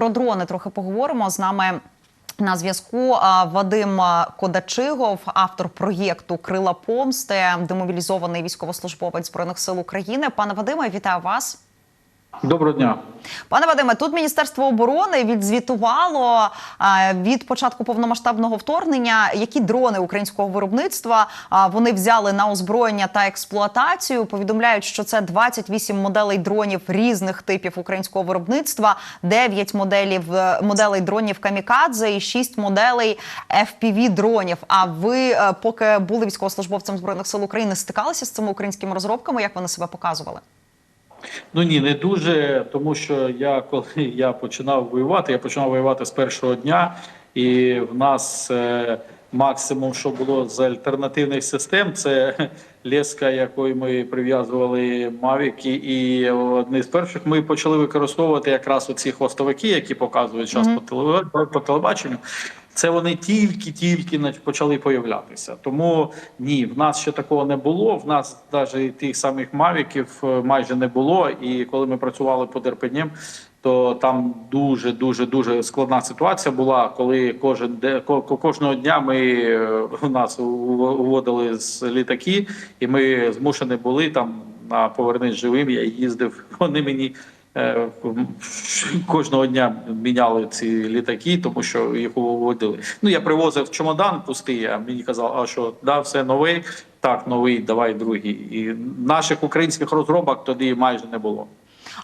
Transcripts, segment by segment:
про дрони трохи поговоримо з нами. На зв'язку Вадим Кодачигов, автор проєкту Крила помсти, демобілізований військовослужбовець збройних сил України. Пане Вадиме, вітаю вас. Доброго дня. Пане Вадиме, тут Міністерство оборони відзвітувало від початку повномасштабного вторгнення, які дрони українського виробництва вони взяли на озброєння та експлуатацію. Повідомляють, що це 28 моделей дронів різних типів українського виробництва, 9 моделів е, моделей дронів камікадзе і 6 моделей fpv дронів. А ви, е, поки були військовослужбовцем збройних сил України, стикалися з цими українськими розробками? Як вони себе показували? Ну ні, не дуже, тому що я коли я починав воювати, я починав воювати з першого дня, і в нас е, максимум, що було з альтернативних систем, це леска, якою ми прив'язували мавіки. І одне з перших ми почали використовувати якраз оці хвостовики, які показують час по, теле, по телебаченню. Це вони тільки-тільки почали появлятися. Тому ні, в нас ще такого не було. В нас навіть тих самих мавіків е, майже не було. І коли ми працювали під Ірпенем, то там дуже дуже дуже складна ситуація була, коли кожен де ко- кожного дня ми е, у нас уводили з літаки, і ми змушені були там на повернись живим. Я їздив. Вони мені. Е, Кожного дня міняли ці літаки, тому що їх уводили. Ну я привозив чемодан пустий, а мені казали, а що да, все новий, так, новий, давай другий. І наших українських розробок тоді майже не було.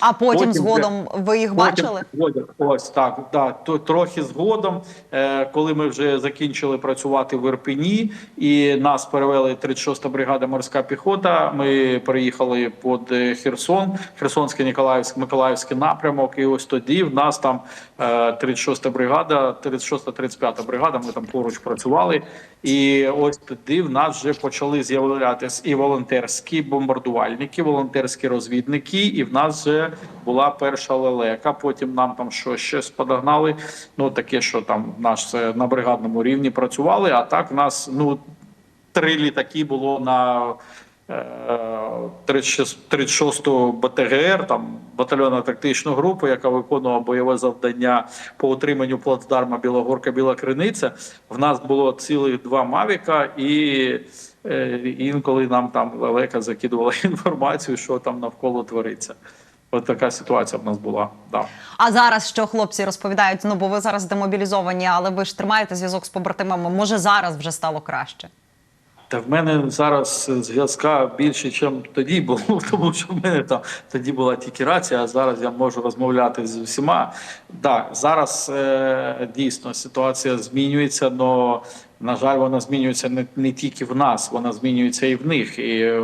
А потім, Потім згодом ви їх бачили? Потім, ось так, да, то, трохи згодом, е, коли ми вже закінчили працювати в Ірпені, і нас перевели 36-та бригада морська піхота. Ми переїхали під е, Херсон, Херсонський Ніколаївський Миколаївський напрямок. І ось тоді в нас там 36-та бригада, 36-та 35-та бригада. Ми там поруч працювали. І ось тоді в нас вже почали з'являтися і волонтерські бомбардувальники, волонтерські розвідники, і в нас вже була перша лелека. Потім нам там що щось подогнали. Ну таке, що там наш на бригадному рівні працювали. А так в нас ну три літаки було на. Е, 36 36-ту БТГР, там батальйонна тактичну групу, яка виконувала бойове завдання по утриманню плацдарма Білогорка Біла Криниця. В нас було цілих два Мавіка, і е, інколи нам там лелека закидувала інформацію, що там навколо твориться. От така ситуація в нас була. Да. А зараз що хлопці розповідають? Ну бо ви зараз демобілізовані, але ви ж тримаєте зв'язок з побратимами. Може зараз вже стало краще? Та в мене зараз зв'язка більше, ніж тоді було, тому що в мене там тоді була тільки рація, а зараз я можу розмовляти з усіма. Так, зараз е, дійсно ситуація змінюється, але, на жаль, вона змінюється не, не тільки в нас, вона змінюється і в них. І е,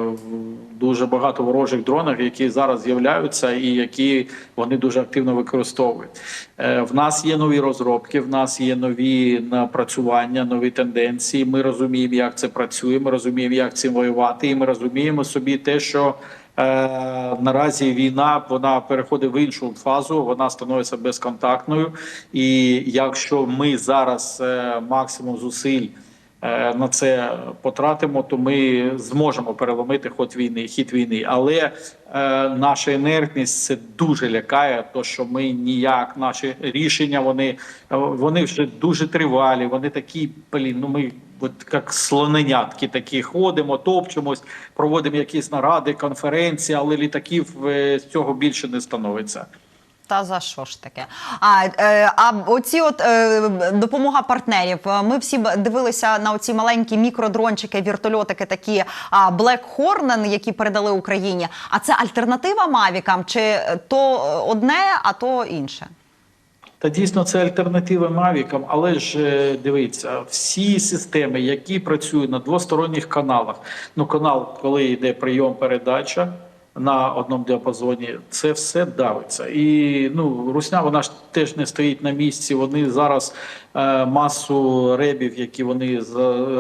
дуже багато ворожих дронів, які зараз з'являються, і які вони дуже активно використовують. Е, в нас є нові розробки, в нас є нові напрацювання, нові тенденції. Ми розуміємо, як це працює. Ми розуміємо, як цим воювати, і ми розуміємо собі те, що. Е, наразі війна вона переходить в іншу фазу, вона становиться безконтактною. І якщо ми зараз е, максимум зусиль е, на це потратимо, то ми зможемо переломити ход війни, хід війни. Але наша інертність це дуже лякає, то що ми ніяк наші рішення вони, вони вже дуже тривалі. Вони такі блін, ну ми. От як слоненятки такі ходимо, топчемось, проводимо якісь наради, конференції, але літаків е, з цього більше не становиться. Та за що ж таке? А, е, а оці от е, допомога партнерів. Е, Ми всі дивилися на оці маленькі мікродрончики, віртольотики, такі а, Black Hornet, які передали Україні. А це альтернатива Мавікам? Чи то одне, а то інше? Та дійсно це альтернатива Мавікам, але ж е, дивіться, всі системи, які працюють на двосторонніх каналах. Ну, канал, коли йде прийом передача на одному діапазоні, це все давиться. І ну, русня вона ж теж не стоїть на місці. Вони зараз е, масу ребів, які вони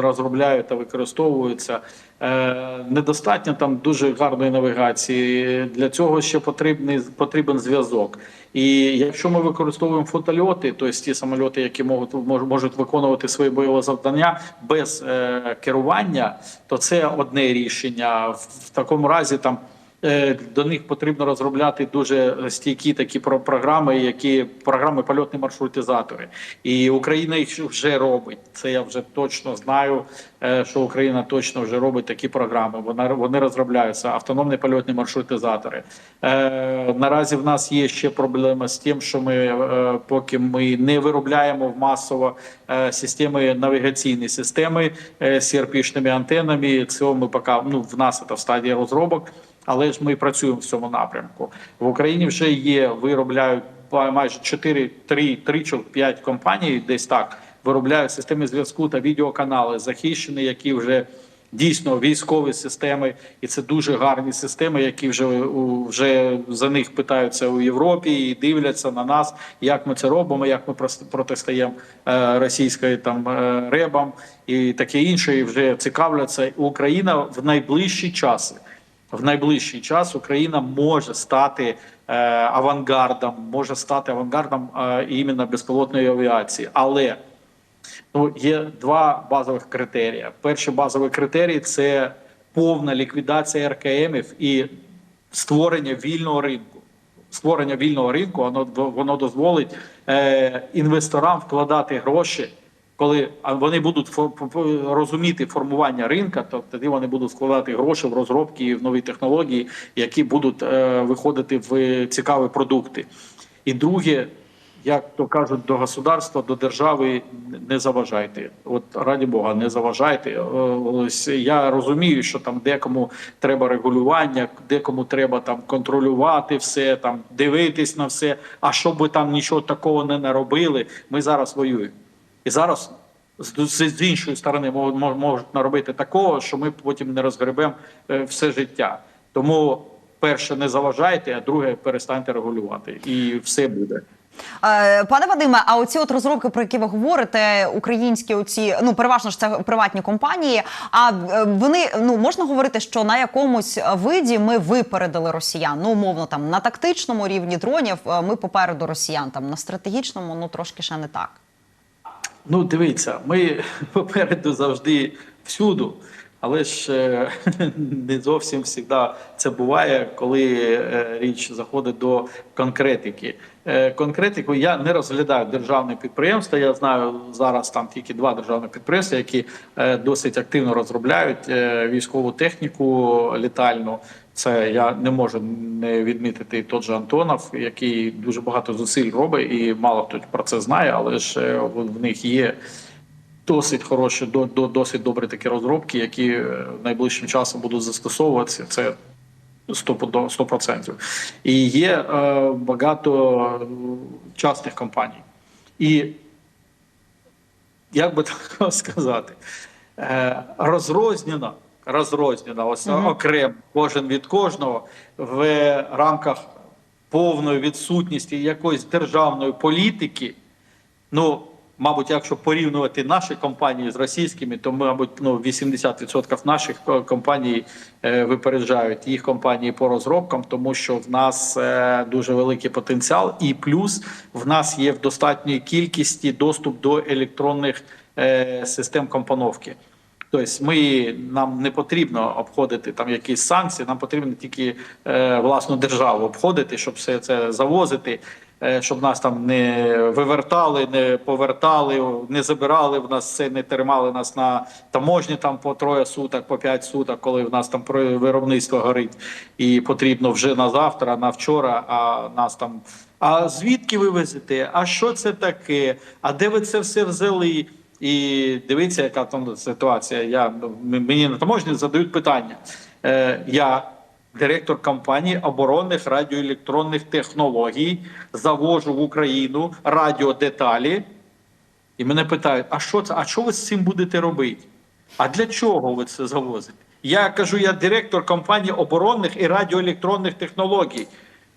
розробляють та використовуються. Е, недостатньо там дуже гарної навігації. Для цього ще потрібний потрібен зв'язок. І якщо ми використовуємо фотольоти, тобто ті самольоти, які можуть можуть виконувати свої бойові завдання без е, керування, то це одне рішення. В, такому разі там До них потрібно розробляти дуже стійкі такі про- програми, які програми польотні маршрутизатори. І Україна їх вже робить. Це я вже точно знаю, е, що Україна точно вже робить такі програми. Вона вони розробляються автономні польотні маршрутизатори. Е, Наразі в нас є ще проблема з тим, що ми е, поки ми не виробляємо в масово е, системи навігаційні системи е, з CRP-шними антенами. Цього ми поки ну в нас це в стадії розробок. Але ж ми працюємо в цьому напрямку. В Україні вже є, виробляють майже 4, 3, 3 чи 5 компаній, десь так виробляють системи зв'язку та відеоканали, захищені, які вже дійсно військові системи, і це дуже гарні системи, які вже вже за них питаються у Європі і дивляться на нас, як ми це робимо, як ми протистоїмо е, російської там е, ребам і таке інше. І вже цікавляться. Україна в найближчі часи в найближчий час Україна може стати е, авангардом, може стати авангардом е, іменно безпілотної авіації. Але ну, є два базових критерії. Перший базовий критерій це повна ліквідація РКМів і створення вільного ринку. Створення вільного ринку воно, воно дозволить е, інвесторам вкладати гроші. Коли вони будуть розуміти формування ринка, то тоді вони будуть вкладати гроші в розробки в нові технології, які будуть е, виходити в цікаві продукти. І друге, як то кажуть, до государства, до держави не заважайте. От раді Бога, не заважайте. Е, Ось я розумію, що там декому треба регулювання, декому треба там контролювати все, там дивитись на все. А щоб ви там нічого такого не наробили, ми зараз воюємо. І зараз з, іншої сторони можуть, мож- можуть наробити такого, що ми потім не розгребемо е, все життя. Тому перше, не заважайте, а друге, перестаньте регулювати, і все буде. Е, Пане Вадиме, а оці от розробки, про які ви говорите, українські оці, ну переважно ж це приватні компанії. А е, вони ну можна говорити, що на якомусь виді ми випередили росіян. Ну умовно там на тактичному рівні дронів ми попереду росіян. Там на стратегічному, ну трошки ще не так. Ну, дивіться, ми попереду завжди всюду, але ж е, не зовсім завжди це буває, коли е, річ заходить до конкретики. Е, Конкретику я не розглядаю державне підприємства. Я знаю зараз там тільки два державні підприємства, які досить активно розробляють військову техніку літальну. Це я не можу не відмітити тот же Антонов, який дуже багато зусиль робить, і мало хто про це знає, але ж в них є досить хороші, до, до, досить добрі такі розробки, які е, найближчим часом будуть застосовуватися. Це 100%. 100%. І є е, багато е, частних компаній. І як би так сказати, е, розрознено, розрознено, ось окремо, кожен від кожного в рамках повної відсутності якоїсь державної політики. Ну, мабуть, якщо порівнювати наші компанії з російськими, то, мабуть, ну, 80% наших е, компаній е, випереджають їх компанії по розробкам, тому що в нас е, дуже великий потенціал, і плюс в нас є в достатньої кількості доступ до електронних систем компоновки. Тобто ми нам не потрібно обходити там якісь санкції, нам потрібно тільки е, власну державу обходити, щоб все це завозити, щоб нас там не вивертали, не повертали, не забирали в нас це, не тримали нас на таможні там по троє суток, по п'ять суток, коли в нас там виробництво горить, і потрібно вже на завтра, на вчора, а нас там. А звідки ви везете? А що це таке? А де ви це все взяли? І дивіться, яка там ситуація. Я мені на таможні задають питання. Е, я директор компанії оборонних радіоелектронних технологій, завожу в Україну радіодеталі. І мене питають: а що це? А що ви з цим будете робити? А для чого ви це завозите? Я кажу, я директор компанії оборонних і радіоелектронних технологій.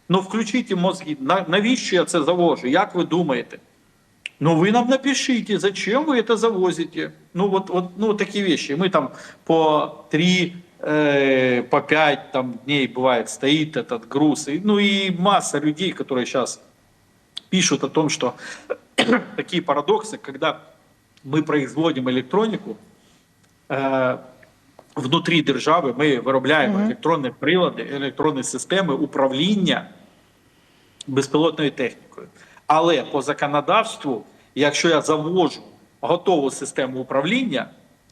Ну, включіть мозги. На- Навіщо я це завожу? Як ви думаєте? Ну, вы нам напишите, зачем вы это завозите. Ну, вот, вот ну, такие вещи. Мы там по три, э, по пять там, дней, бывает, стоит этот груз. И, ну, и масса людей, которые сейчас пишут о том, что такие парадоксы, когда мы производим электронику, э, внутрі держави ми виробляємо електронні прилади, електронні системи управління безпілотною технікою. Але по законодавству, якщо я завожу готову систему управління,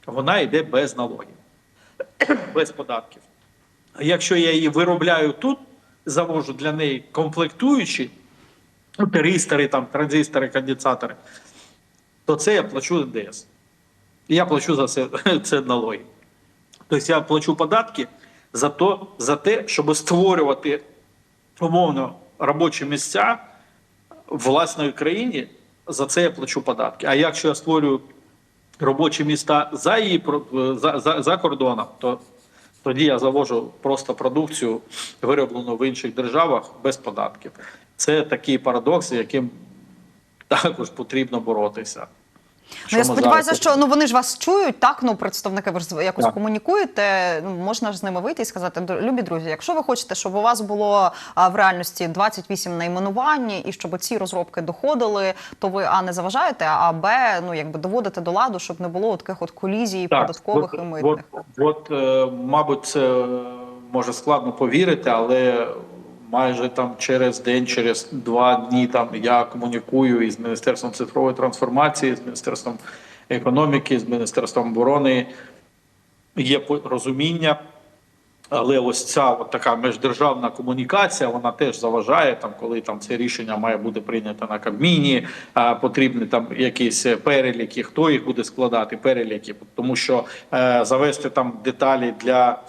вона йде без налогів, без податків. А якщо я її виробляю тут, завожу для неї комплектуючі, ну, теристори, там, транзистори, конденсатори, то це я плачу НДС. І я плачу за це, це налоги. Тобто я плачу податки за, то, за те, щоб створювати умовно робочі місця в власній країні, за це я плачу податки. А якщо я створюю робочі міста за її про- за, за, за кордоном, то тоді я завожу просто продукцію, вироблену в інших державах без податків. Це такий парадокс, яким також потрібно боротися. Ну, я сподіваюся, що ну вони ж вас чують, так ну представники ви ж якось Так. комунікуєте. Ну можна ж з ними вийти і сказати, «Д- любі друзі, якщо ви хочете, щоб у вас було а, в реальності 28 найменувань, і щоб ці розробки доходили, то ви а не заважаєте, а б ну якби доводите до ладу, щоб не було таких от колізій податкових от, і митних. От, от, е, мабуть, це е, може складно повірити, але майже там через день, через два дні там я комунікую із Міністерством цифрової трансформації, з Міністерством економіки, з Міністерством оборони. Є розуміння. Але ось ця от така міждержавна комунікація, вона теж заважає, там, коли там це рішення має бути прийнято на Кабміні, а потрібні там якісь переліки, хто їх буде складати, переліки, тому що е, завести там деталі для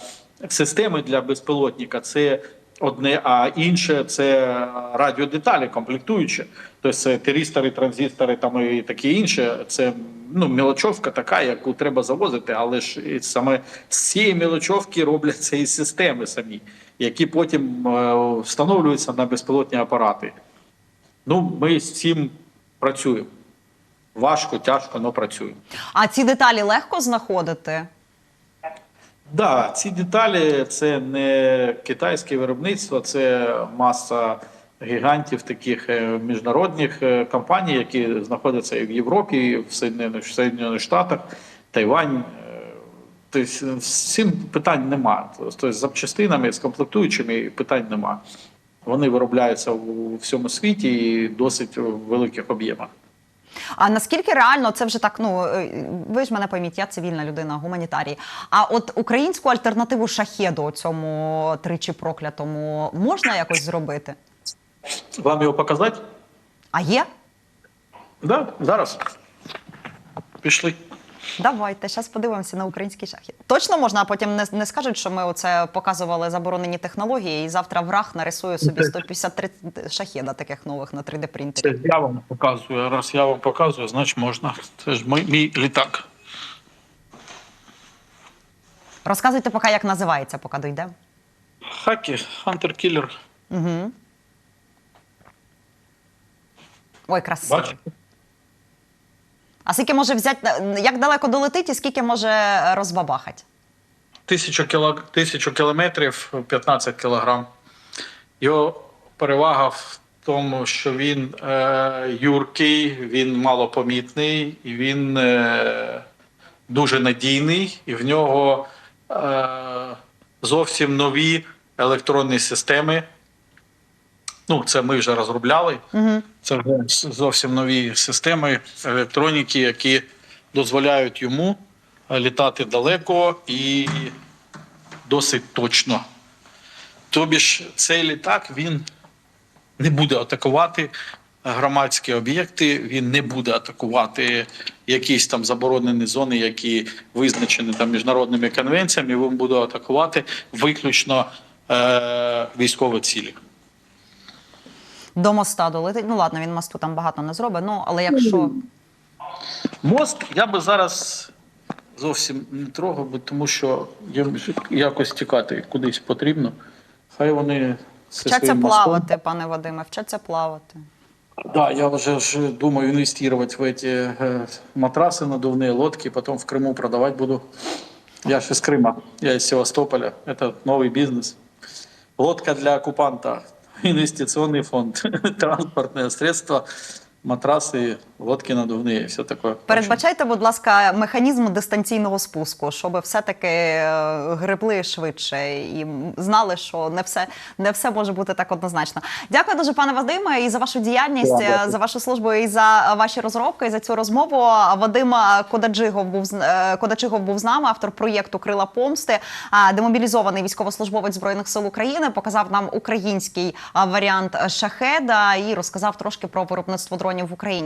системи для безпілотника це одне, а інше це радіодеталі, комплектуючі. Тобто це тиристори, транзистори там і таке інше. Це ну, мілочовка така, яку треба завозити, але ж саме з цієї мілочовки робляться і системи самі, які потім е, встановлюються на безпілотні апарати. Ну, ми з цим працюємо. Важко, тяжко, але працюємо. А ці деталі легко знаходити? Да, ці деталі це не китайське виробництво, це маса гігантів таких е, міжнародних е, компаній, які знаходяться і в Європі, і в Соєднаних Штатах, Тайвань. Е, Тобто цим питань нема. Тобто з запчастинами, з комплектуючими питань нема. Вони виробляються у всьому світі і досить в великих об'ємах. А наскільки реально це вже так? Ну е, ви ж мене пойміть, я цивільна людина, гуманітарій. А от українську альтернативу шахеду цьому тричі проклятому можна якось зробити? Вам його показати? А є? Да, зараз. Пішли. Давайте зараз подивимося на український шахід. Точно можна, а потім не, не скажуть, що ми оце показували заборонені технології, і завтра враг нарисує собі 153 шахеда таких нових на 3D принтері. Це я вам показую. Раз я вам показую, значить можна. Це ж мій, мій літак. Розказуйте, поки як називається, поки дійде. Хакі, Хантер Кілер. Угу. Ой, красиво. Бачите? А скільки може взяти, як далеко долетить і скільки може розбабахати? Тисячу, кіло, тисячу кілометрів, 15 кілограм. Його перевага в тому, що він е, юркий, він малопомітний, і він е, дуже надійний, і в нього е, зовсім нові електронні системи. Ну, це ми вже розробляли. Угу. Це вже зовсім нові системи електроніки, які дозволяють йому е, літати далеко і досить точно. Тобі ж цей літак він не буде атакувати громадські об'єкти, він не буде атакувати якісь там заборонені зони, які визначені там міжнародними конвенціями. Він буде атакувати виключно е- військові цілі. До моста долетить. Ну ладно, він мосту там багато не зробить. Ну але якщо Мост я би зараз зовсім не трогав, би, тому що їм якось тікати кудись потрібно. Хай вони вчаться плавати, пане Вадиме, вчаться плавати. Да, я вже ж думаю інвестувати в эти е, матраси надувні, лодки, потім в Криму продавати буду. Я ж із Крима, я із Севастополя. Це новий бізнес. Лодка для оккупанта, інвестиційний фонд, транспортное средство матраси, лодки надувні, і все таке. Передбачайте, будь ласка, механізм дистанційного спуску, щоб все-таки е, гребли швидше і знали, що не все, не все може бути так однозначно. Дякую дуже, пане Вадиме, і за вашу діяльність, Дякую. е, за вашу службу і за ваші розробки, і за цю розмову. Вадим Кодаджигов був з- е, Кодачигов був з нами, автор проєкту Крила помсти, а, демобілізований військовослужбовець збройних сил України, показав нам український а, варіант шахеда і розказав трошки про виробництво дронів в Україні.